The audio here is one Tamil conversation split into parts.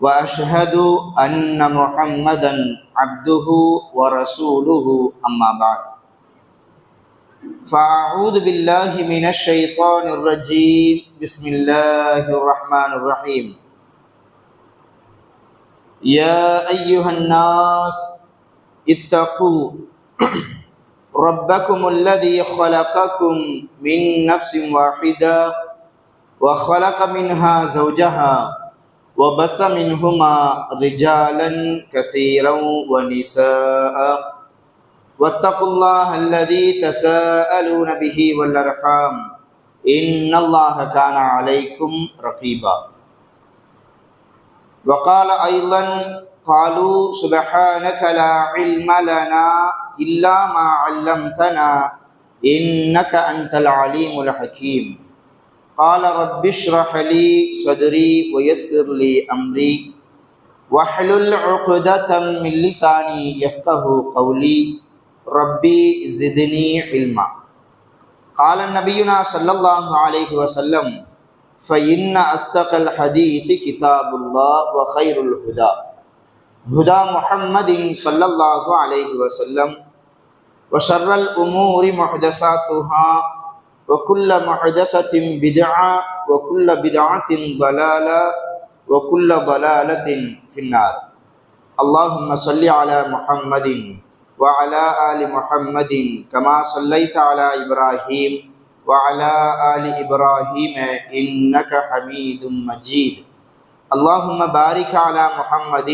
وأشهد أن محمدا عبده ورسوله أما بعد. فأعوذ بالله من الشيطان الرجيم. بسم الله الرحمن الرحيم. يا أيها الناس اتقوا ربكم الذي خلقكم من نفس واحدة وخلق منها زوجها وبث منهما رجالا كثيرا ونساء. واتقوا الله الذي تساءلون به والأرحام. إن الله كان عليكم رقيبا. وقال أيضا قالوا سبحانك لا علم لنا إلا ما علمتنا إنك أنت العليم الحكيم. قال رب اشرح لي صدري ويسر لي أمري. واحلل عقدة من لساني يفقه قولي. ربي زدني علما. قال نبينا صلى الله عليه وسلم فإن أصدق الحديث كتاب الله وخير الهدى. هدى محمد صلى الله عليه وسلم. وشر الأمور محدثاتها وكل محدثة بدعة وكل بدعة ضلالة وكل ضلالة في النار. اللهم صل على محمد وعلى آل محمد كما صليت على إبراهيم وعلى آل إبراهيم إنك حميد مجيد. اللهم بارك على محمد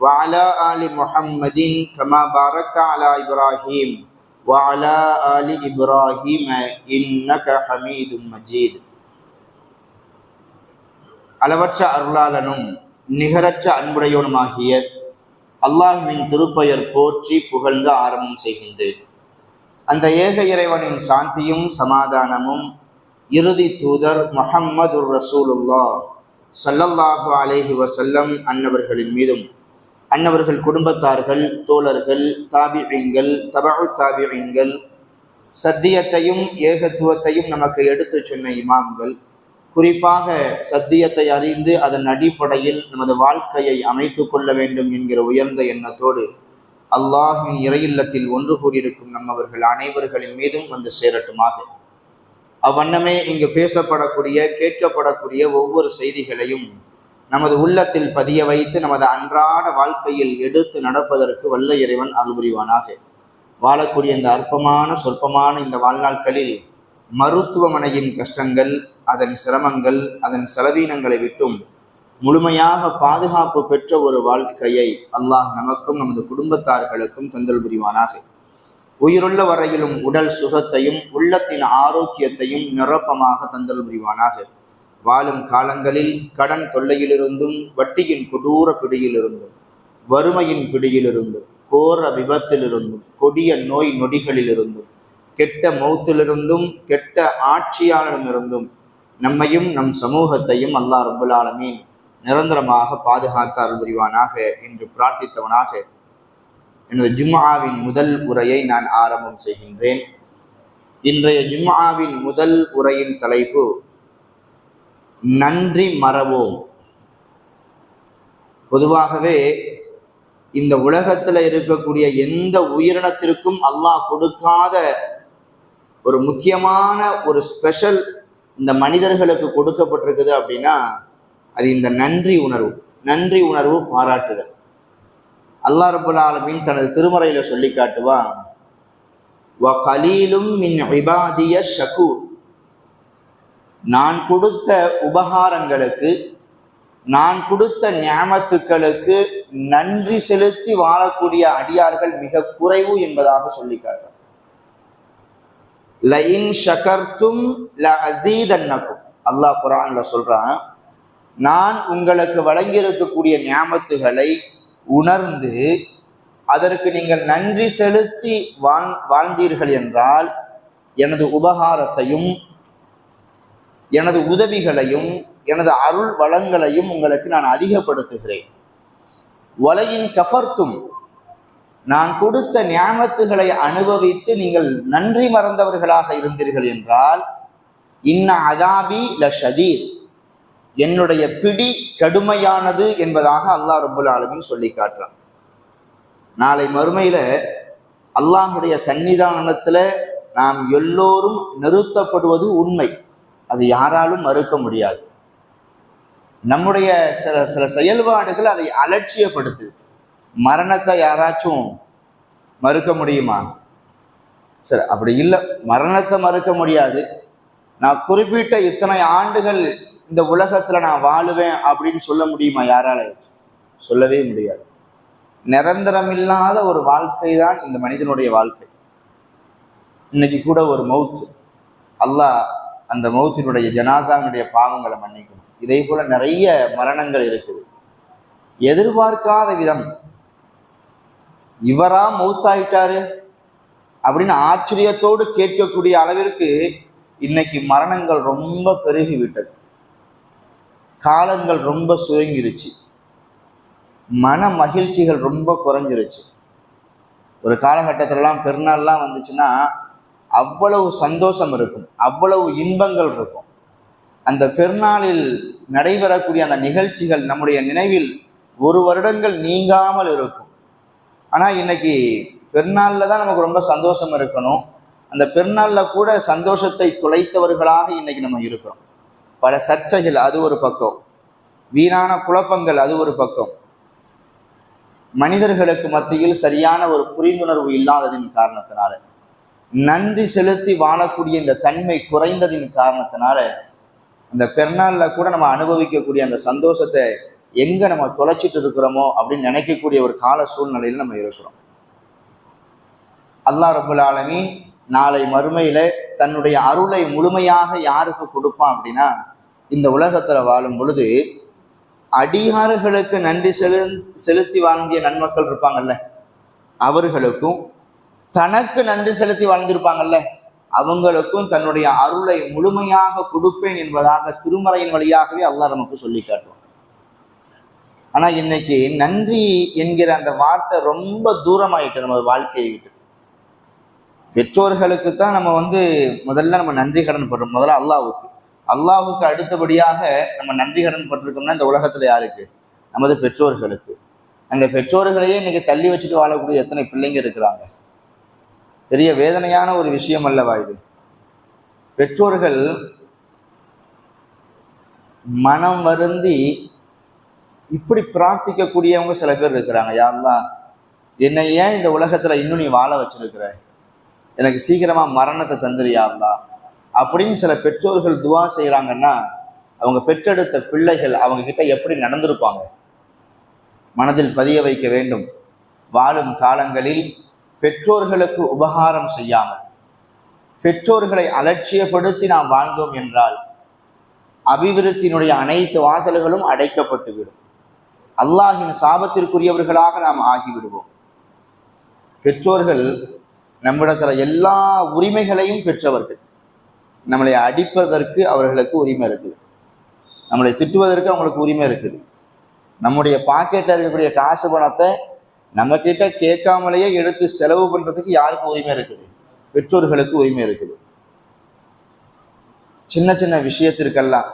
وعلى آل محمد كما باركت على إبراهيم وعلى آل إبراهيم إنك حميد مجيد அளவற்ற அருளாளனும் நிகரற்ற அன்புடையவனுமாகிய அல்லாஹுவின் திருப்பெயர் போற்றி புகழ்ந்து ஆரம்பம் செய்கின்றேன் அந்த ஏக இறைவனின் சாந்தியும் சமாதானமும் இறுதி தூதர் முஹம்மது ரசூலுல்லா சல்லல்லாஹு அலேஹி வசல்லம் அன்னவர்களின் மீதும் அன்னவர்கள் குடும்பத்தார்கள் தோழர்கள் தாபிகள் தபு தாபிகள் சத்தியத்தையும் ஏகத்துவத்தையும் நமக்கு எடுத்து சொன்ன இமாம்கள். குறிப்பாக சத்தியத்தை அறிந்து அதன் அடிப்படையில் நமது வாழ்க்கையை அமைத்து கொள்ள வேண்டும் என்கிற உயர்ந்த எண்ணத்தோடு அல்லாஹின் இறையில்லத்தில் ஒன்று கூடியிருக்கும் நம்மவர்கள் அனைவர்களின் மீதும் வந்து சேரட்டுமாக. அவ்வண்ணமே இங்கு பேசப்படக்கூடிய கேட்கப்படக்கூடிய ஒவ்வொரு செய்திகளையும் நமது உள்ளத்தில் பதிய வைத்து நமது அன்றாட வாழ்க்கையில் எடுத்து நடப்பதற்கு வல்ல இறைவன் அருள்புரிவானாக. வாழக்கூடிய இந்த அற்பமான சொற்பமான இந்த வாழ்நாட்களில் மருத்துவமனையின் கஷ்டங்கள் அதன் சிரமங்கள் அதன் செலவீனங்களை விட்டும் முழுமையாக பாதுகாப்பு பெற்ற ஒரு வாழ்க்கையை அல்லாஹ் நமக்கும் நமது குடும்பத்தார்களுக்கும் தந்தல் புரிவானாக. உயிருள்ள வரையிலும் உடல் சுகத்தையும் உள்ளத்தின் ஆரோக்கியத்தையும் நிரப்பமாக தந்தல் புரிவானாக. வாழும் காலங்களில் கடன் தொல்லையிலிருந்தும் வட்டியின் கொடூர பிடியிலிருந்தும் வறுமையின் பிடியிலிருந்தும் கோர விபத்திலிருந்தும் கொடிய நோய் நொடிகளிலிருந்தும் கெட்ட மௌத்திலிருந்தும் கெட்ட ஆட்சியாளரிடமிருந்தும் நம்மையும் நம் சமூகத்தையும் அல்லாஹ் ரபுல் ஆலமீன் நிரந்தரமாக பாதுகாக்க அருள் புரிவானாக என்று பிரார்த்தித்தவனாக எனது ஜும்மாவின் முதல் உரையை நான் ஆரம்பம் செய்கின்றேன். இன்றைய ஜும்மாவின் முதல் உரையின் தலைப்பு நன்றி மறவோம். பொதுவாகவே இந்த உலகத்தில் இருக்கக்கூடிய எந்த உயிரினத்திற்கும் அல்லாஹ் கொடுக்காத ஒரு முக்கியமான ஒரு ஸ்பெஷல் இந்த மனிதர்களுக்கு கொடுக்கப்பட்டிருக்குது அப்படின்னா அது இந்த நன்றி உணர்வு. நன்றி உணர்வு பாராட்டுதல். அல்லாஹ் ரபுல் ஆலமின் தனது திருமறையில சொல்லி காட்டுவான் வ கலீலும் மின் விபாதிய ஷகூர். நான் கொடுத்த உபகாரங்களுக்கு நான் கொடுத்த ஞாமத்துக்களுக்கு நன்றி செலுத்தி வாழக்கூடிய அடியார்கள் மிக குறைவு என்பதாக சொல்லி லயின் ஷகர்த்தும் ல அசீதன்னக்கும் அல்லாஹ் குரான்ல சொல்றான் நான் உங்களுக்கு வழங்கியிருக்கக்கூடிய ஞாபத்துகளை உணர்ந்து அதற்கு நீங்கள் நன்றி செலுத்தி வாழ் வாழ்ந்தீர்கள் என்றால் எனது உபகாரத்தையும் எனது உதவிகளையும் எனது அருள் வளங்களையும் உங்களுக்கு நான் அதிகப்படுத்துகிறேன். வலையின் கஃபர்த்தும் நான் கொடுத்த ஞாபகத்துகளை அனுபவித்து நீங்கள் நன்றி மறந்தவர்களாக இருந்தீர்கள் என்றால் இன்ன அதாபி ல ஷதீர் என்னுடைய பிடி கடுமையானது என்பதாக அல்லாஹ் ரபுல் ஆலமின் சொல்லி காட்டுறான். நாளை மறுமையில அல்லாஹுடைய சன்னிதானத்தில் நாம் எல்லோரும் நிறுத்தப்படுவது உண்மை. அது யாராலும் மறுக்க முடியாது. நம்முடைய சில சில செயல்பாடுகள் அதை அலட்சியப்படுத்துது மரணத்தை யாராச்சும் மறுக்க முடியுமா? சரி அப்படி இல்லை. மரணத்தை மறுக்க முடியாது. நான் குறிப்பிட்ட இத்தனை ஆண்டுகள் இந்த உலகத்தில் நான் வாழுவேன் அப்படின்னு சொல்ல முடியுமா யாரால? சொல்லவே முடியாது. நிரந்தரமில்லாத ஒரு வாழ்க்கை தான் இந்த மனிதனுடைய வாழ்க்கை. இன்னைக்கு கூட ஒரு மவுத் அல்லாஹ் அந்த மௌத்தினுடைய ஜனாசாவினுடைய பாவங்களை மன்னிக்கணும். இதே போல நிறைய மரணங்கள் இருக்குது. எதிர்பார்க்காத விதம். இவரா மௌத்தாயிட்டாரு? அப்படின்னு ஆச்சரியத்தோடு கேட்கக்கூடிய அளவிற்கு இன்னைக்கு மரணங்கள் ரொம்ப பெருகிவிட்டது. காலங்கள் ரொம்ப சுயங்கிருச்சு மன மகிழ்ச்சிகள் ரொம்ப குறைஞ்சிருச்சு. ஒரு காலகட்டத்திலலாம் பெருநாள்லாம் வந்துச்சுன்னா அவ்வளவு சந்தோஷம் இருக்கும் அவ்வளவு இன்பங்கள் இருக்கும். அந்த பெருநாளில் நடைபெறக்கூடிய அந்த நிகழ்ச்சிகள் நம்முடைய நினைவில் ஒரு வருடங்கள் நீங்காமல் இருக்கும். ஆனால் இன்னைக்கு பெருநாளில் தான் நமக்கு ரொம்ப சந்தோஷம் இருக்கணும். அந்த பெருநாளில் கூட சந்தோஷத்தை துளைத்தவர்களாக இன்னைக்கு நம்ம இருக்கிறோம். பல சர்ச்சைகள் அது ஒரு பக்கம். வீணான குழப்பங்கள் அது ஒரு பக்கம். மனிதர்களுக்கு மத்தியில் சரியான ஒரு புரிந்துணர்வு இல்லாததின் காரணத்தினால. நன்றி செலுத்தி வாழக்கூடிய இந்த தன்மை குறைந்ததின் காரணத்தினால இந்த பெருநாளில் கூட நம்ம அனுபவிக்கக்கூடிய அந்த சந்தோஷத்தை எங்கே நம்ம தொலைச்சிட்டு இருக்கிறோமோ அப்படின்னு நினைக்கக்கூடிய ஒரு கால சூழ்நிலையில் நம்ம இருக்கிறோம். அல்லாஹ் ரபுல் ஆலமீன் நாளை மறுமையில் தன்னுடைய அருளை முழுமையாக யாருக்கு கொடுப்பான் அப்படின்னா இந்த உலகத்தில் வாழும் பொழுது அடியாறுகளுக்கு நன்றி செலு செலுத்தி வாழ்ந்திய நன்மக்கள் இருப்பாங்கல்ல அவர்களுக்கும் தனக்கு நன்றி செலுத்தி வாழ்ந்திருப்பாங்கல்ல? அவங்களுக்கும் தன்னுடைய அருளை முழுமையாக கொடுப்பேன் என்பதாக திருமறையின் வழியாகவே அல்லாஹ் நமக்கு சொல்லி காட்டுவோம் ஆனா இன்னைக்கு நன்றி என்கிற அந்த வார்த்தை ரொம்ப தூரமாயிட்டு நம்ம வாழ்க்கையை விட்டு. பெற்றோர்களுக்கு தான் நம்ம வந்து முதல்ல நம்ம நன்றி கடன் படுறோம். முதல்ல அல்லாவுக்கு அல்லாவுக்கு அடுத்தபடியாக நம்ம நன்றி கடன் பட்டிருக்கோம்னா இந்த உலகத்துல யாருக்கு? நமது பெற்றோர்களுக்கு. அந்த பெற்றோர்களையே இன்னைக்கு தள்ளி வச்சுட்டு வாழக்கூடிய எத்தனை பிள்ளைங்க இருக்கிறாங்க? பெரிய வேதனையான ஒரு விஷயம் அல்லவா இது? பெற்றோர்கள் மனம் வருந்தி இப்படி பிரார்த்திக்கக்கூடியவங்க சில பேர் இருக்கிறாங்க. யாரெல்லாம் என்னை ஏன் இந்த உலகத்தில் இன்னும் நீ வாழ வச்சிருக்கிற? எனக்கு சீக்கிரமாக மரணத்தை தந்துறியாங்களா அப்படின்னு சில பெற்றோர்கள் துவா செய்கிறாங்கன்னா அவங்க பெற்றெடுத்த பிள்ளைகள் அவங்க கிட்ட எப்படி நடந்திருப்பாங்க? மனதில் பதிய வைக்க வேண்டும். வாழும் காலங்களில் பெற்றோர்களுக்கு உபகாரம் செய்யாமல் பெற்றோர்களை அலட்சியப்படுத்தி நாம் வாழ்ந்தோம் என்றால் அபிவிருத்தியினுடைய அனைத்து வாசல்களும் அடைக்கப்பட்டுவிடும். அல்லாஹின் சாபத்திற்குரியவர்களாக நாம் ஆகிவிடுவோம். பெற்றோர்கள் நம்மிடத்தில் எல்லா உரிமைகளையும் பெற்றவர்கள். நம்மளை அடிப்பதற்கு அவர்களுக்கு உரிமை இருக்குது. நம்மளை திட்டுவதற்கு அவங்களுக்கு உரிமை இருக்குது. நம்முடைய பாக்கெட்டில் இருக்கக்கூடிய காசு பணத்தை நம்ம கிட்ட கேட்காமலேயே எடுத்து செலவு பண்றதுக்கு யாருக்கு உரிமை இருக்குது? பெற்றோர்களுக்கு உரிமை இருக்குது. சின்ன சின்ன விஷயத்திற்கெல்லாம்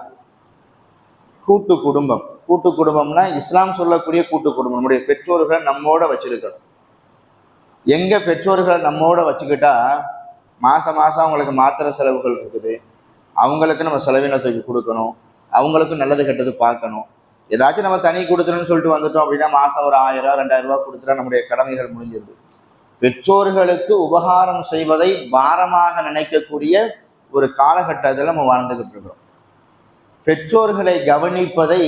கூட்டு குடும்பம். கூட்டு குடும்பம்னா இஸ்லாம் சொல்லக்கூடிய கூட்டு குடும்பம். நம்முடைய பெற்றோர்களை நம்மோட வச்சிருக்கணும். எங்க பெற்றோர்களை நம்மோட வச்சுக்கிட்டா மாசம் மாசம் அவங்களுக்கு மாத்திரை செலவுகள் இருக்குது. அவங்களுக்கு நம்ம செலவினத்துக்கு கொடுக்கணும். அவங்களுக்கும் நல்லது கெட்டது பார்க்கணும். ஏதாச்சும் நம்ம தனி கொடுத்துருன்னு சொல்லிட்டு வந்துட்டோம் அப்படின்னா மாசம் ஒரு ஆயிரம் ரூபா ரெண்டாயிரம் ரூபா கொடுத்துட்டா நம்முடைய கடமைகள் முடிஞ்சிருது. பெற்றோர்களுக்கு உபகாரம் செய்வதை பாரமாக நினைக்கக்கூடிய ஒரு காலகட்டத்தில் நம்ம வாழ்ந்துகிட்டு இருக்கிறோம். பெற்றோர்களை கவனிப்பதை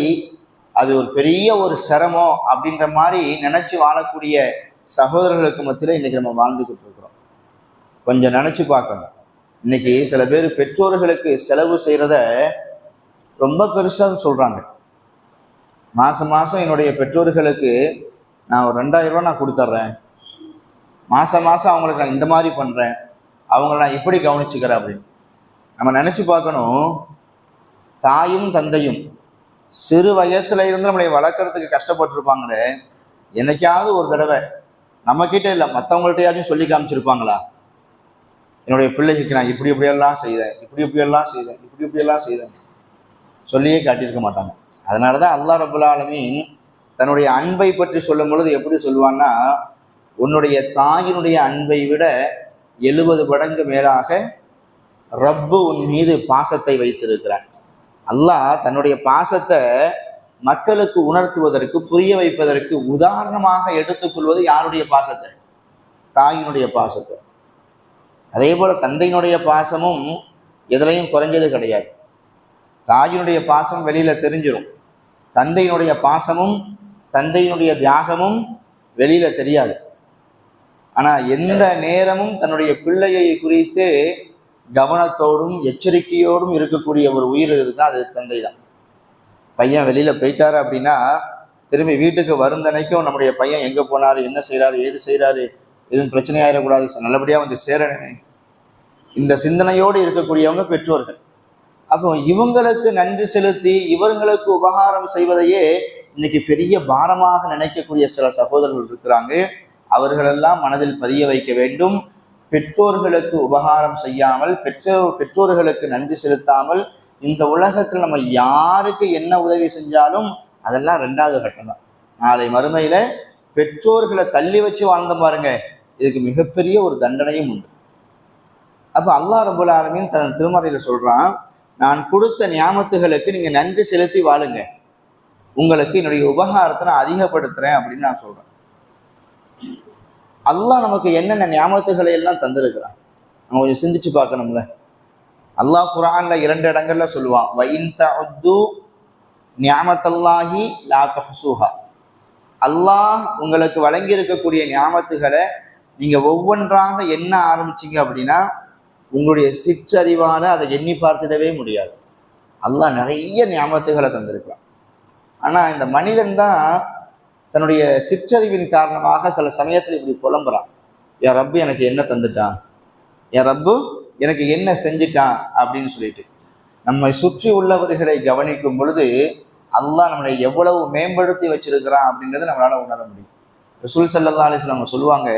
அது ஒரு பெரிய ஒரு சிரமம் அப்படின்ற மாதிரி நினைச்சு வாழக்கூடிய சகோதரர்களுக்கு மத்தியில் இன்னைக்கு நம்ம வாழ்ந்துகிட்டு இருக்கிறோம். கொஞ்சம் நினைச்சு பார்க்கணும். இன்னைக்கு சில பேர் பெற்றோர்களுக்கு செலவு செய்கிறத ரொம்ப பெருசாக சொல்கிறாங்க மாதம் மாதம் என்னுடைய பெற்றோர்களுக்கு நான் ஒரு ரெண்டாயிரம் ரூபா நான் கொடுத்துட்றேன் மாதம் மாதம் அவங்களுக்கு நான் இந்த மாதிரி பண்ணுறேன் அவங்கள நான் எப்படி கவனிச்சுக்கிறேன் அப்படின்னு. நம்ம நினச்சி பார்க்கணும். தாயும் தந்தையும் சிறு வயசுல இருந்து நம்மளை வளர்க்குறதுக்கு கஷ்டப்பட்டிருப்பாங்களே என்னைக்காவது ஒரு தடவை நம்மக்கிட்ட இல்லை மற்றவங்கள்ட்டையாச்சும் சொல்லி காமிச்சிருப்பாங்களா? என்னுடைய பிள்ளைக்கு நான் இப்படி இப்படியெல்லாம் செய்தேன் இப்படி இப்படியெல்லாம் செய்தேன் இப்படி இப்படியெல்லாம் செய்தேன். சொல்லியே காட்டியிருக்க மாட்டாங்க. அதனால தான் அல்லாஹ் ரபுல் தன்னுடைய அன்பை பற்றி சொல்லும் பொழுது எப்படி சொல்லுவான்னா உன்னுடைய தாயினுடைய அன்பை விட எழுபது மடங்கு மேலாக ரப்பு உன் மீது பாசத்தை வைத்திருக்கிறான். அல்லாஹ் தன்னுடைய பாசத்தை மக்களுக்கு உணர்த்துவதற்கு புரிய வைப்பதற்கு உதாரணமாக எடுத்துக்கொள்வது யாருடைய பாசத்தை? தாயினுடைய பாசத்தை. அதே போல் தந்தையினுடைய பாசமும் எதுலையும் குறைஞ்சது கிடையாது. தாயினுடைய பாசம் வெளியில் தெரிஞ்சிடும் தந்தையினுடைய பாசமும் தந்தையினுடைய தியாகமும் வெளியில் தெரியாது. ஆனால் எந்த நேரமும் தன்னுடைய பிள்ளையை குறித்து கவனத்தோடும் எச்சரிக்கையோடும் இருக்கக்கூடிய ஒரு உயிர் இருக்குன்னா அது தந்தை தான் பையன் வெளியில் போயிட்டாரு அப்படின்னா திரும்பி வீட்டுக்கு வருந்தனைக்கும் நம்முடைய பையன் எங்கே போனாரு என்ன செய்கிறாரு ஏது செய்கிறாரு எதுவும் பிரச்சனையாயிடக்கூடாது நல்லபடியாக வந்து சேரணுமே. இந்த சிந்தனையோடு இருக்கக்கூடியவங்க பெற்றோர்கள். அப்போ இவங்களுக்கு நன்றி செலுத்தி இவர்களுக்கு உபகாரம் செய்வதையே இன்னைக்கு பெரிய பாரமாக நினைக்கக்கூடிய சில சகோதரர்கள் இருக்கிறாங்க. அவர்களெல்லாம் மனதில் பதிய வைக்க வேண்டும். பெற்றோர்களுக்கு உபகாரம் செய்யாமல் பெற்றோர் பெற்றோர்களுக்கு நன்றி செலுத்தாமல் இந்த உலகத்தில் நம்ம யாருக்கு என்ன உதவி செஞ்சாலும் அதெல்லாம் ரெண்டாவது கட்டம் தான் நாளை மறுமையில் பெற்றோர்களை தள்ளி வச்சு வாழ்ந்த பாருங்க இதுக்கு மிகப்பெரிய ஒரு தண்டனையும் உண்டு. அப்போ அல்லாஹ் ரபுல் ஆலமீன் தன் திருமறையில் சொல்கிறான் நான் கொடுத்த ஞாபகத்துகளுக்கு நீங்கள் நன்றி செலுத்தி வாழுங்க. உங்களுக்கு என்னுடைய உபகாரத்தை நான் அதிகப்படுத்துகிறேன் அப்படின்னு நான் சொல்கிறேன் அல்லாஹ் நமக்கு என்னென்ன ஞாபகத்துகளை எல்லாம் தந்திருக்கிறான்? நம்ம கொஞ்சம் சிந்திச்சு பார்க்கணும்ல. அல்லாஹ் குரான்ல இரண்டு இடங்கள்ல சொல்லுவான் வைன் தஅத்து நியாமத்தல்லாஹி லா தஹசூஹா. அல்லாஹ் உங்களுக்கு வழங்கி இருக்கக்கூடிய ஞாபகத்துகளை நீங்கள் ஒவ்வொன்றாக என்ன ஆரம்பிச்சிங்க அப்படின்னா உங்களுடைய சிற்றறிவால அதை எண்ணி பார்த்துடவே முடியாது. அல்லாஹ் நிறைய ஞாபகத்துகளை தந்திருக்கிறான். ஆனால் இந்த மனிதன் தான் தன்னுடைய சிற்றறிவின் காரணமாக சில சமயத்தில் இப்படி புலம்புறான். என் ரப்பு எனக்கு என்ன தந்துட்டான்? என் ரப்பு எனக்கு என்ன செஞ்சிட்டான்? அப்படின்னு சொல்லிட்டு. நம்மை சுற்றி உள்ளவர்களை கவனிக்கும் பொழுது அல்லாஹ் நம்மளை எவ்வளவு மேம்படுத்தி வச்சிருக்கிறான் அப்படின்றத நம்மளால உணர முடியும். ரசூல் சல்லா அலிஸ்லாம் அவங்க சொல்லுவாங்க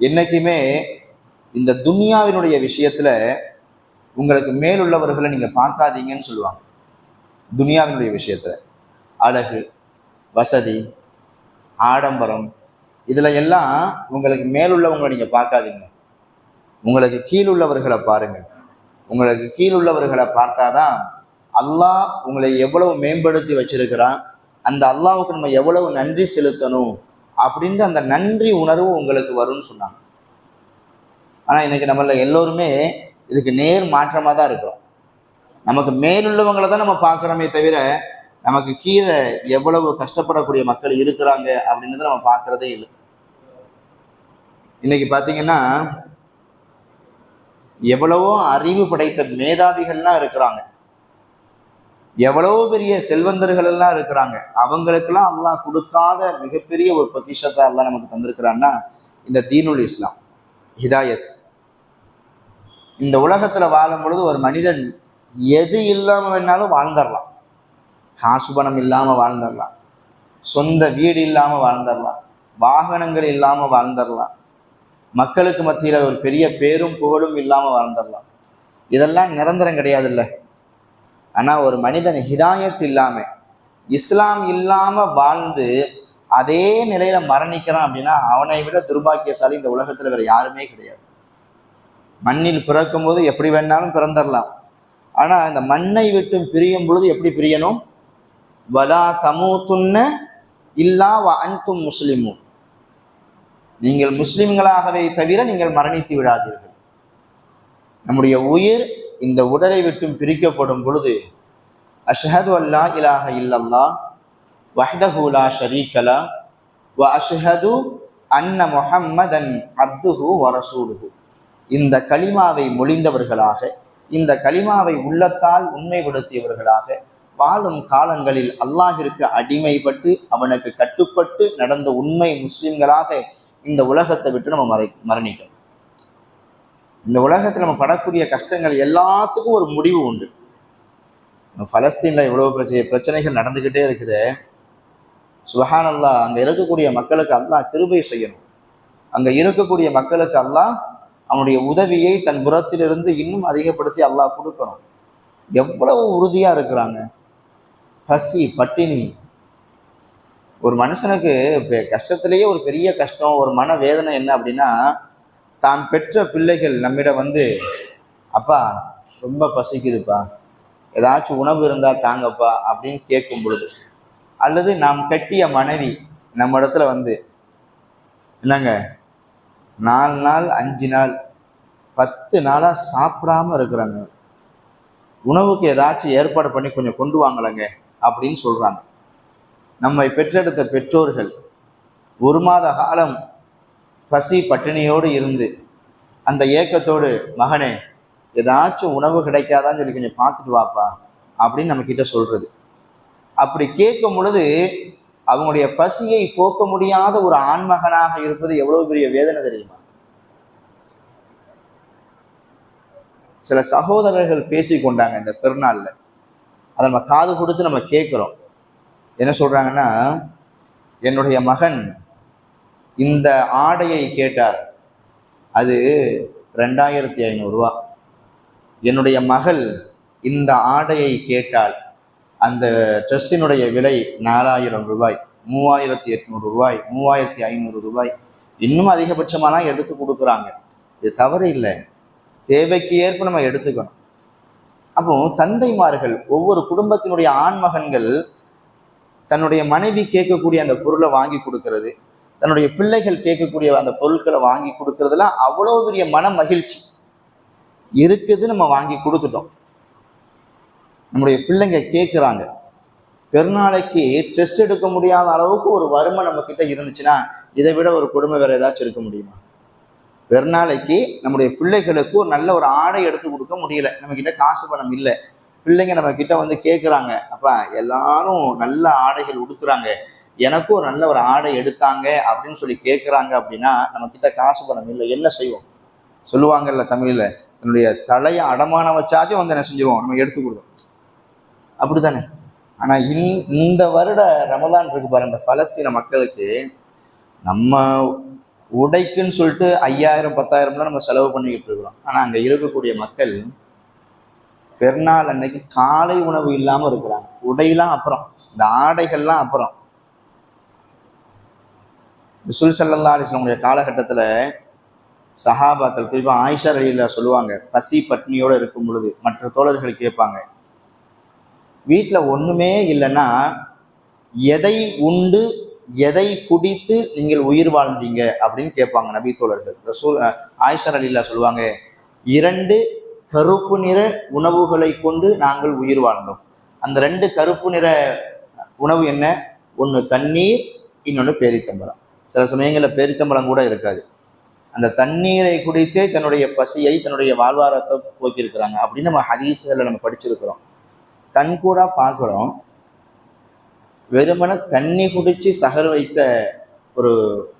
என்னைக்குமே இந்த துனியாவினுடைய விஷயத்துல உங்களுக்கு மேலுள்ளவர்களை நீங்க பார்க்காதீங்கன்னு சொல்லுவாங்க. துனியாவினுடைய விஷயத்துல. அழகு வசதி ஆடம்பரம் இதுல எல்லாம் உங்களுக்கு மேலுள்ளவங்களை நீங்க பார்க்காதீங்க. உங்களுக்கு கீழுள்ளவர்களை பாருங்க. உங்களுக்கு கீழுள்ளவர்களை பார்த்தாதான் அல்லாஹ் உங்களை எவ்வளவு மேம்படுத்தி வச்சிருக்கிறான் அந்த அல்லாவுக்கு நம்ம எவ்வளவு நன்றி செலுத்தணும் அப்படின்ற அந்த நன்றி உணர்வு உங்களுக்கு வரும்னு சொன்னாங்க. ஆனால் இன்னைக்கு நம்மள எல்லோருமே இதுக்கு நேர் மாற்றமாக தான் இருக்கிறோம். நமக்கு மேலுள்ளவங்களை தான் நம்ம பார்க்குறோமே தவிர நமக்கு கீழே எவ்வளவு கஷ்டப்படக்கூடிய மக்கள் இருக்கிறாங்க அப்படின்றத நம்ம பார்க்குறதே இல்லை. இன்னைக்கு பார்த்தீங்கன்னா எவ்வளவோ அறிவு படைத்த மேதாவிகள்லாம் இருக்கிறாங்க. எவ்வளவோ பெரிய செல்வந்தர்கள் எல்லாம் இருக்கிறாங்க. அவங்களுக்கெல்லாம் அல்லாஹ் கொடுக்காத மிகப்பெரிய ஒரு பொக்கிஷத்தை எல்லாம் நமக்கு தந்திருக்கிறான்னா இந்த தீனுல் இஸ்லாம் ஹிதாயத். இந்த உலகத்தில் வாழும் பொழுது ஒரு மனிதன் எது இல்லாமல் வேணாலும் வாழ்ந்துடலாம். காசு பணம் இல்லாமல் வாழ்ந்துடலாம். சொந்த வீடு இல்லாமல் வாழ்ந்துடலாம். வாகனங்கள் இல்லாமல் வாழ்ந்துடலாம். மக்களுக்கு மத்தியில் ஒரு பெரிய பேரும் புகழும் இல்லாமல் வாழ்ந்துடலாம். இதெல்லாம் நிரந்தரம் கிடையாதுல்ல. ஆனால் ஒரு மனிதன் ஹிதாயத் இல்லாமல் இஸ்லாம் இல்லாமல் வாழ்ந்து அதே நிலையில் மரணிக்கிறான் அப்படின்னா அவனை விட துர்பாக்கியசாலி இந்த உலகத்தில் வேறு யாருமே கிடையாது. மண்ணில் பிறக்கும் போது எப்படி வேணாலும் பிறந்துடலாம் ஆனால் இந்த மண்ணை விட்டு பிரியும் பொழுது எப்படி பிரியணும்? வலா தமூத்துன்ன இல்லா வ அன்தும் முஸ்லிமும் நீங்கள் முஸ்லிம்களாகவே தவிர நீங்கள் மரணித்து விடாதீர்கள். நம்முடைய உயிர் இந்த உடலை விட்டும் பிரிக்கப்படும் பொழுது அஷஹது அல்லா இலாஹ இல்லல்லா வஹதஹூலா ஷரீகலா வ அஷஹது அன்ன முஹம்மதன் அப்துஹு வ இந்த கலிமாவை மொழிந்தவர்களாக இந்த கலிமாவை உள்ளத்தால் உண்மைப்படுத்தியவர்களாக வாழும் காலங்களில் அல்லாஹிற்கு அடிமைப்பட்டு அவனுக்கு கட்டுப்பட்டு நடந்த உண்மை முஸ்லிம்களாக இந்த உலகத்தை விட்டு நம்ம மறை மரணிக்கணும் இந்த உலகத்தில் நம்ம படக்கூடிய கஷ்டங்கள் எல்லாத்துக்கும் ஒரு முடிவு உண்டு. பலஸ்தீனில் இவ்வளோ பிரச்சனை பிரச்சனைகள் நடந்துக்கிட்டே இருக்குது. சுபஹானல்லா அங்கே இருக்கக்கூடிய மக்களுக்கு அல்லாஹ் கிருபை செய்யணும். அங்கே இருக்கக்கூடிய மக்களுக்கு அல்லாஹ் அவனுடைய உதவியை தன் புறத்திலிருந்து இன்னும் அதிகப்படுத்தி அல்லாஹ் கொடுக்கணும். எவ்வளவு உறுதியாக இருக்கிறாங்க? பசி பட்டினி. ஒரு மனுஷனுக்கு இப்போ கஷ்டத்திலேயே ஒரு பெரிய கஷ்டம் ஒரு மன வேதனை என்ன அப்படின்னா தான் பெற்ற பிள்ளைகள் நம்மிடம் வந்து அப்பா ரொம்ப பசிக்குதுப்பா. ஏதாச்சும் உணவு இருந்தால் தாங்கப்பா அப்படின்னு கேட்கும் பொழுது அல்லது நாம் கட்டிய மனைவி நம்ம இடத்துல வந்து என்னங்க நாலு நாள் அஞ்சு நாள் பத்து நாளாக சாப்பிடாம இருக்கிறாங்க. உணவுக்கு ஏதாச்சும் ஏற்பாடு பண்ணி கொஞ்சம் கொண்டு வாங்கலைங்க அப்படின்னு சொல்கிறாங்க நம்மை பெற்றெடுத்த பெற்றோர்கள் ஒரு மாத காலம் பசி பட்டினியோடு இருந்து அந்த ஏக்கத்தோடு மகனே ஏதாச்சும் உணவு கிடைக்காதான்னு சொல்லி கொஞ்சம் பார்த்துட்டு வாப்பா அப்படின்னு நம்மக்கிட்ட சொல்கிறது அப்படி கேட்கும் பொழுது அவங்களுடைய பசியை போக்க முடியாத ஒரு ஆண்மகனாக இருப்பது எவ்வளவு பெரிய வேதனை தெரியுமா? சில சகோதரர்கள் பேசி கொண்டாங்க இந்த பெருநாளில். அதை நம்ம காது கொடுத்து நம்ம கேட்குறோம். என்ன சொல்கிறாங்கன்னா என்னுடைய மகன் இந்த ஆடையை கேட்டார். அது ரெண்டாயிரத்தி ஐநூறுரூவா என்னுடைய மகள் இந்த ஆடையை கேட்டால் அந்த ட்ரெஸ்ஸினுடைய விலை நாலாயிரம் ரூபாய் மூவாயிரத்தி எட்நூறு ரூபாய் மூவாயிரத்தி ஐநூறு ரூபாய். இன்னும் அதிகபட்சமாலாம் எடுத்து கொடுக்குறாங்க. இது தவறு இல்லை. தேவைக்கு ஏற்ப நம்ம எடுத்துக்கணும். அப்போ தந்தைமார்கள் ஒவ்வொரு குடும்பத்தினுடைய ஆண்மகன்கள் தன்னுடைய மனைவி கேட்கக்கூடிய அந்த பொருளை வாங்கி கொடுக்கறது தன்னுடைய பிள்ளைகள் கேட்கக்கூடிய அந்த பொருட்களை வாங்கி கொடுக்கறதுலாம் அவ்வளோ பெரிய மன மகிழ்ச்சி இருக்குது நம்ம வாங்கி கொடுத்துட்டோம். நம்முடைய பிள்ளைங்க கேட்குறாங்க பெருநாளைக்கு ட்ரெஸ் எடுக்க முடியாத அளவுக்கு ஒரு வறுமை நம்ம கிட்ட இருந்துச்சுன்னா இதை விட ஒரு கொடுமை வேற ஏதாச்சும் இருக்க முடியுமா? பெருநாளைக்கு நம்முடைய பிள்ளைகளுக்கு ஒரு நல்ல ஒரு ஆடை எடுத்து கொடுக்க முடியல. நம்ம கிட்ட காசு பணம் இல்லை. பிள்ளைங்க நம்ம கிட்ட வந்து கேட்குறாங்க அப்போ எல்லாரும் நல்ல ஆடைகள் உடுத்துறாங்க. எனக்கும் ஒரு நல்ல ஒரு ஆடை எடுத்தாங்க அப்படின்னு சொல்லி கேட்குறாங்க அப்படின்னா நம்ம கிட்ட காசு பணம் இல்லை. என்ன செய்வோம்? சொல்லுவாங்கல்ல தமிழில் தன்னுடைய தலையை அடமானம் வச்சாச்சும் வந்து என்ன செஞ்சிருவோம்? நம்ம எடுத்து அப்படி தானே ஆனால் இந் இந்த வருட ரமதான் இருக்கு பாருங்க இந்த பலஸ்தீன மக்களுக்கு நம்ம உடைக்குன்னு சொல்லிட்டு ஐயாயிரம் பத்தாயிரம்லாம் நம்ம செலவு பண்ணிக்கிட்டு இருக்கிறோம். ஆனால் அங்கே இருக்கக்கூடிய மக்கள் பெருநாள் அன்னைக்கு காலை உணவு இல்லாமல் இருக்கிறாங்க. உடையெல்லாம் அப்புறம் இந்த ஆடைகள்லாம் அப்புறம். சுல் சல்லா அலிஸ்லமுடைய காலகட்டத்தில் சஹாபாக்கள் குறிப்பாக ஆயிஷா அலியில் சொல்லுவாங்க பசி பட்னியோடு இருக்கும் பொழுது மற்ற தோழர்கள் கேட்பாங்க வீட்டில் ஒன்றுமே இல்லைன்னா எதை உண்டு எதை குடித்து நீங்கள் உயிர் வாழ்ந்தீங்க அப்படின்னு கேட்பாங்க நபி தோழர்கள் ரசூல் ஆயிஷர் அலில்லா சொல்லுவாங்க இரண்டு கருப்பு நிற உணவுகளை கொண்டு நாங்கள் உயிர் வாழ்ந்தோம். அந்த ரெண்டு கருப்பு நிற உணவு என்ன? ஒன்று தண்ணீர் இன்னொன்று பேரித்தம்பழம். சில சமயங்களில் பேரித்தம்பழம் கூட இருக்காது. அந்த தண்ணீரை குடித்தே தன்னுடைய பசியை தன்னுடைய வாழ்வாரத்தை போக்கியிருக்கிறாங்க அப்படின்னு நம்ம ஹதீஸ்களில் நம்ம படிச்சிருக்கிறோம். கண் கூட பார்க்குறோம் வெறுமன தண்ணி குடிச்சு சகர் வைத்த ஒரு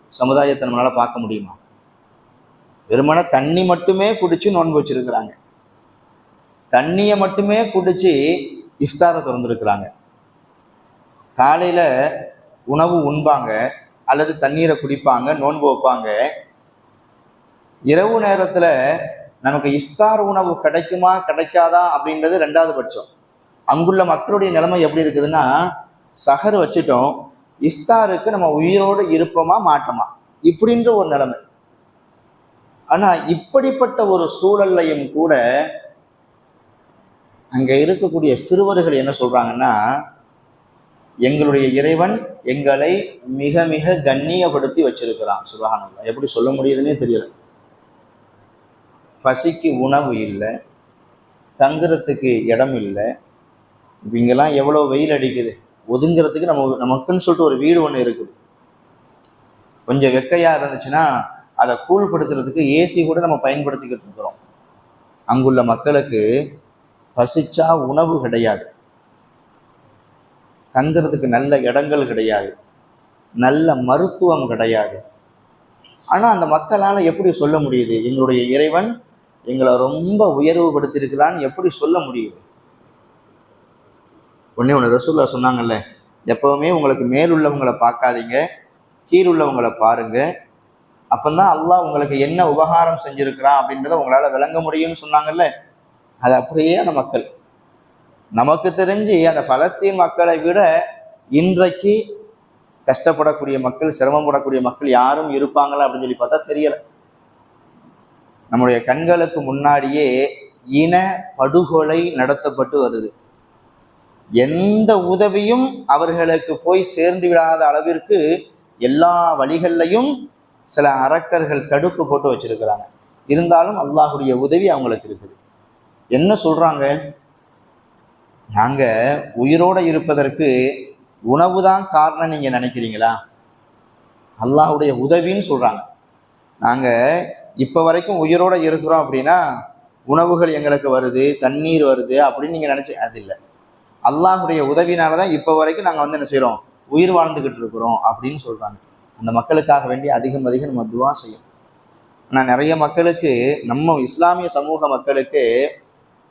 சமுதாயத்தை நம்மளால் பார்க்க முடியுமா? வெறுமன தண்ணி மட்டுமே குடித்து நோன்பு வச்சிருக்கிறாங்க. தண்ணியை மட்டுமே குடிச்சு இஃப்தாரை திறந்துருக்குறாங்க. காலையில் உணவு உண்பாங்க அல்லது தண்ணீரை குடிப்பாங்க நோன்பு வைப்பாங்க. இரவு நேரத்தில் நமக்கு இஃப்தார் உணவு கிடைக்குமா கிடைக்காதா அப்படின்றது ரெண்டாவது பட்சம். அங்குள்ள மக்களுடைய நிலைமை எப்படி இருக்குதுன்னா சஹர் வச்சுட்டோம் இஃப்தாருக்கு நம்ம உயிரோடு இருப்போமா மாட்டோமா? இப்படின்ற ஒரு நிலைமை. ஆனால் இப்படிப்பட்ட ஒரு சூழல்லையும் கூட அங்கே இருக்கக்கூடிய சிறுவர்கள் என்ன சொல்கிறாங்கன்னா எங்களுடைய இறைவன் எங்களை மிக மிக கண்ணியப்படுத்தி வச்சிருக்கிறான். சுபஹானல்லாஹ் எப்படி சொல்ல முடியுதுன்னே தெரியல. பசிக்கு உணவு இல்லை தங்குறதுக்கு இடம் இல்லை இப்போ இங்கெல்லாம் எவ்வளோ வெயில் அடிக்குது? ஒதுங்கிறதுக்கு நம்ம நமக்குன்னு சொல்லிட்டு ஒரு வீடு ஒன்று இருக்குது. கொஞ்சம் வெக்கையாக இருந்துச்சுன்னா அதை கூழ்படுத்துறதுக்கு ஏசி கூட நம்ம பயன்படுத்திக்கிட்டு இருக்கிறோம். அங்குள்ள மக்களுக்கு பசிச்சா உணவு கிடையாது. தங்குறதுக்கு நல்ல இடங்கள் கிடையாது. நல்ல மருத்துவம் கிடையாது. ஆனால் அந்த மக்களால் எப்படி சொல்ல முடியுது? எங்களுடைய இறைவன் எங்களை ரொம்ப உயர்வுபடுத்தியிருக்கிறான்னு எப்படி சொல்ல முடியுது? உடனே உன்னை ரசூல்லா சொன்னாங்கல்ல எப்பவுமே உங்களுக்கு மேலுள்ளவங்களை பார்க்காதீங்க கீழுள்ளவங்களை பாருங்க. அப்பந்தான் அல்லாஹ் உங்களுக்கு என்ன உபகாரம் செஞ்சுருக்கிறான் அப்படின்றத உங்களால் விளங்க முடியும்னு சொன்னாங்கல்ல அது அப்படியே அந்த மக்கள். நமக்கு தெரிஞ்சு அந்த பலஸ்தீன் மக்களை விட இன்றைக்கு கஷ்டப்படக்கூடிய மக்கள் சிரமப்படக்கூடிய மக்கள் யாரும் இருப்பாங்களா அப்படின்னு சொல்லி பார்த்தா தெரியல. நம்முடைய கண்களுக்கு முன்னாடியே இன படுகொலை நடத்தப்பட்டு வருது. எந்த உதவியும் அவர்களுக்கு போய் சேர்ந்து விடாத அளவிற்கு எல்லா வழிகள்லையும் சில அரக்கர்கள் தடுப்பு போட்டு வச்சிருக்கிறாங்க. இருந்தாலும் அல்லாஹுடைய உதவி அவங்களுக்கு இருக்குது. என்ன சொல்றாங்க? நாங்க உயிரோடு இருப்பதற்கு உணவு தான் காரணம் நீங்க நினைக்கிறீங்களா? அல்லாஹுடைய உதவின்னு சொல்றாங்க. நாங்க இப்ப வரைக்கும் உயிரோட இருக்கிறோம் அப்படின்னா உணவுகள் எங்களுக்கு வருது தண்ணீர் வருது அப்படின்னு நீங்க நினைச்சு அது இல்லை. அல்லாஹுடைய உதவினால தான் இப்போ வரைக்கும் நாங்கள் வந்து என்ன செய்கிறோம் உயிர் வாழ்ந்துக்கிட்டு இருக்கிறோம் அப்படின்னு சொல்கிறாங்க அந்த மக்களுக்காக வேண்டி அதிகம் அதிகம் நம்ம துவா செய்யும் ஆனால் நிறைய மக்களுக்கு நம்ம இஸ்லாமிய சமூக மக்களுக்கு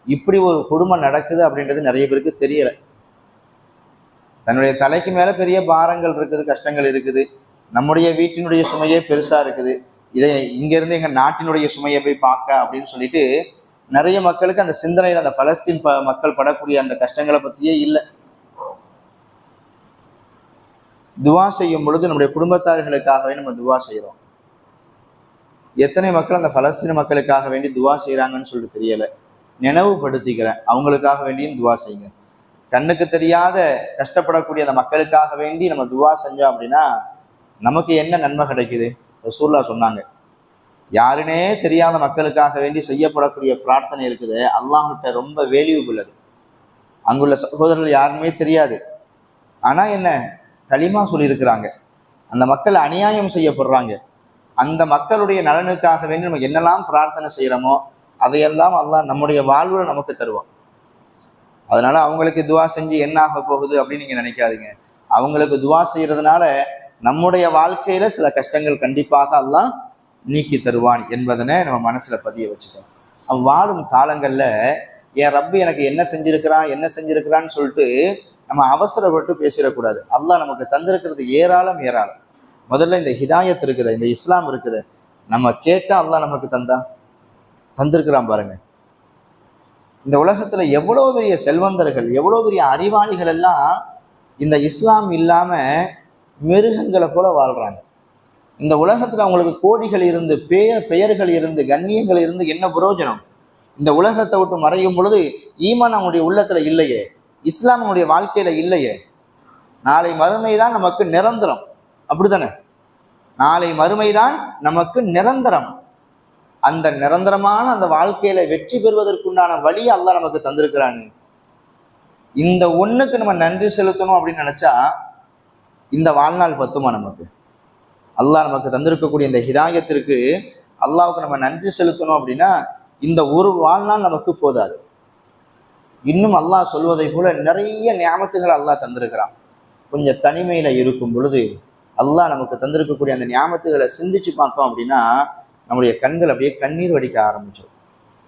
இப்படி ஒரு குடும்பம் நடக்குது அப்படின்றது நிறைய பேருக்கு தெரியலை. தன்னுடைய தலைக்கு மேலே பெரிய பாரங்கள் இருக்குது கஷ்டங்கள் இருக்குது. நம்முடைய வீட்டினுடைய சுமையே பெருசாக இருக்குது. இதை இங்கேருந்து எங்கள் நாட்டினுடைய சுமையை போய் பார்க்க அப்படின்னு சொல்லிட்டு நிறைய மக்களுக்கு அந்த சிந்தனையில் அந்த பலஸ்தீன் ப மக்கள் படக்கூடிய அந்த கஷ்டங்களை பற்றியே இல்லை. துவா செய்யும் பொழுது நம்முடைய குடும்பத்தார்களுக்காகவே நம்ம துவா செய்கிறோம் எத்தனை மக்கள் அந்த பலஸ்தீன மக்களுக்காக வேண்டி துவா செய்கிறாங்கன்னு சொல்லிட்டு தெரியலை. நினைவுபடுத்திக்கிறேன். அவங்களுக்காக வேண்டியும் துவா செய்யுங்க. கண்ணுக்கு தெரியாத கஷ்டப்படக்கூடிய அந்த மக்களுக்காக வேண்டி நம்ம துவா செஞ்சோம் அப்படின்னா நமக்கு என்ன நன்மை கிடைக்குது? ரசூல்லா சொன்னாங்க. யாருனே தெரியாத மக்களுக்காக வேண்டி செய்யப்படக்கூடிய பிரார்த்தனை இருக்குது. அல்லாஹிட்ட ரொம்ப வேல்யூ உள்ளது. அங்குள்ள சகோதரர்கள் யாருமே தெரியாது. ஆனால் என்ன? களிமா சொல்லியிருக்கிறாங்க. அந்த மக்கள் அநியாயம் செய்யப்படுறாங்க. அந்த மக்களுடைய நலனுக்காக வேண்டி நம்ம என்னெல்லாம் பிரார்த்தனை செய்கிறோமோ அதையெல்லாம் அல்லாஹ் நம்முடைய வாழ்வில் நமக்கு தருவோம் அதனால அவங்களுக்கு துவா செஞ்சு என்ன ஆக போகுது அப்படின்னு நீங்கள் நினைக்காதீங்க. அவங்களுக்கு துவா செய்கிறதுனால நம்முடைய வாழ்க்கையில் சில கஷ்டங்கள் கண்டிப்பாக எல்லாம் நீக்கி தருவான் என்பதனை நம்ம மனசில் பதிய வச்சுக்கணும். அவன் வாழும் காலங்களில் என் ரப்பு எனக்கு என்ன செஞ்சிருக்கிறான் என்ன செஞ்சிருக்கிறான்னு சொல்லிட்டு நம்ம அவசரப்பட்டு பேசிடக்கூடாது. அல்லாஹ் நமக்கு தந்திருக்கிறது ஏராளம் ஏராளம். முதல்ல இந்த ஹிதாயத் இருக்குது இந்த இஸ்லாம் இருக்குது. நம்ம கேட்டால் அல்லாஹ் நமக்கு தந்தா? தந்திருக்கிறான் பாருங்க. இந்த உலகத்தில் எவ்வளோ பெரிய செல்வந்தர்கள் எவ்வளோ பெரிய அறிவாளிகள் எல்லாம் இந்த இஸ்லாம் இல்லாமல் மிருகங்களை போல வாழ்கிறாங்க இந்த உலகத்தில் அவங்களுக்கு கோடிகள் இருந்து பேர் பெயர்கள் இருந்து கண்ணியங்கள் இருந்து என்ன பிரயோஜனம் இந்த உலகத்தை விட்டு மறையும் பொழுது ஈமான் அவனுடைய உள்ளத்தில் இல்லையே. இஸ்லாம் அவனுடைய வாழ்க்கையில் இல்லையே. நாளை மறுமை தான் நமக்கு நிரந்தரம். அப்படிதானே நாளை மறுமை தான் நமக்கு நிரந்தரம். அந்த நிரந்தரமான அந்த வாழ்க்கையில வெற்றி பெறுவதற்குண்டான வழி அல்லாஹ் நமக்கு தந்திருக்கிறானு. இந்த ஒண்ணுக்கு நம்ம நன்றி செலுத்தணும் அப்படின்னு நினைச்சா இந்த வாழ்நாள் பத்துமா நமக்கு? அல்லாஹ் நமக்கு தந்திருக்கக்கூடிய இந்த ஹிதாயத்திற்கு அல்லாவுக்கு நம்ம நன்றி செலுத்தணும் அப்படின்னா இந்த ஒரு வாழ்நாள் நமக்கு போதாது. இன்னும் அல்லாஹ் சொல்வதை போல நிறைய ஞாபகத்துகள் அல்லாஹ் தந்திருக்கிறான். கொஞ்சம் தனிமையில் இருக்கும் பொழுது அல்லாஹ் நமக்கு தந்திருக்கக்கூடிய அந்த ஞாபகத்துகளை சிந்திச்சு பார்த்தோம் அப்படின்னா நம்முடைய கண்கள் அப்படியே கண்ணீர் வடிக்க ஆரம்பிச்சிடும்.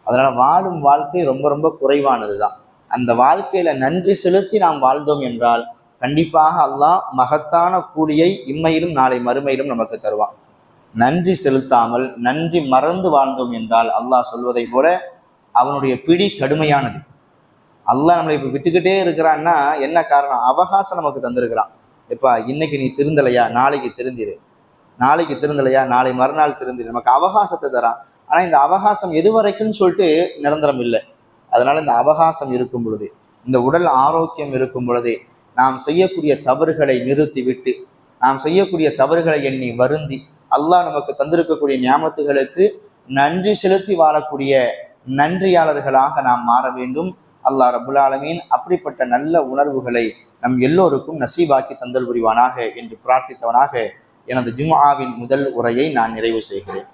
அதனால் வாழும் வாழ்க்கை ரொம்ப ரொம்ப குறைவானது தான் அந்த வாழ்க்கையில நன்றி செலுத்தி நாம் வாழ்ந்தோம் என்றால் கண்டிப்பாக அல்லாஹ் மகத்தான கூலியை இம்மையிலும் நாளை மறுமையிலும் நமக்கு தருவான். நன்றி செலுத்தாமல் நன்றி மறந்து வாழ்ந்தோம் என்றால் அல்லாஹ் சொல்வதை போல அவனுடைய பிடி கடுமையானது. அல்லாஹ் நம்மளை இப்போ விட்டுக்கிட்டே இருக்கிறான்னா என்ன காரணம்? அவகாசம் நமக்கு தந்திருக்கிறான். எப்பா இன்னைக்கு நீ திருந்தலையா? நாளைக்கு திருந்திரு. நாளைக்கு திருந்தலையா? நாளை மறுநாள் திருந்திரு. நமக்கு அவகாசத்தை தரான். ஆனால் இந்த அவகாசம் எது வரைக்கும்னு சொல்லிட்டு நிரந்தரம் இல்லை. அதனால இந்த அவகாசம் இருக்கும் பொழுது இந்த உடல் ஆரோக்கியம் இருக்கும் பொழுதே நாம் செய்யக்கூடிய தவறுகளை நிறுத்திவிட்டு நாம் செய்யக்கூடிய தவறுகளை எண்ணி வருந்தி அல்லாஹ் நமக்கு தந்திருக்கக்கூடிய ஞாபகத்துகளுக்கு நன்றி செலுத்தி வாழக்கூடிய நன்றியாளர்களாக நாம் மாற வேண்டும். அல்லாஹ் ரபுல் ஆலமீன் அப்படிப்பட்ட நல்ல உணர்வுகளை நம் எல்லோருக்கும் நசீபாக்கி தந்தல் புரிவானாக என்று பிரார்த்தித்தவனாக எனது ஜும்ஆவின் முதல் உரையை நான் நிறைவு செய்கிறேன்.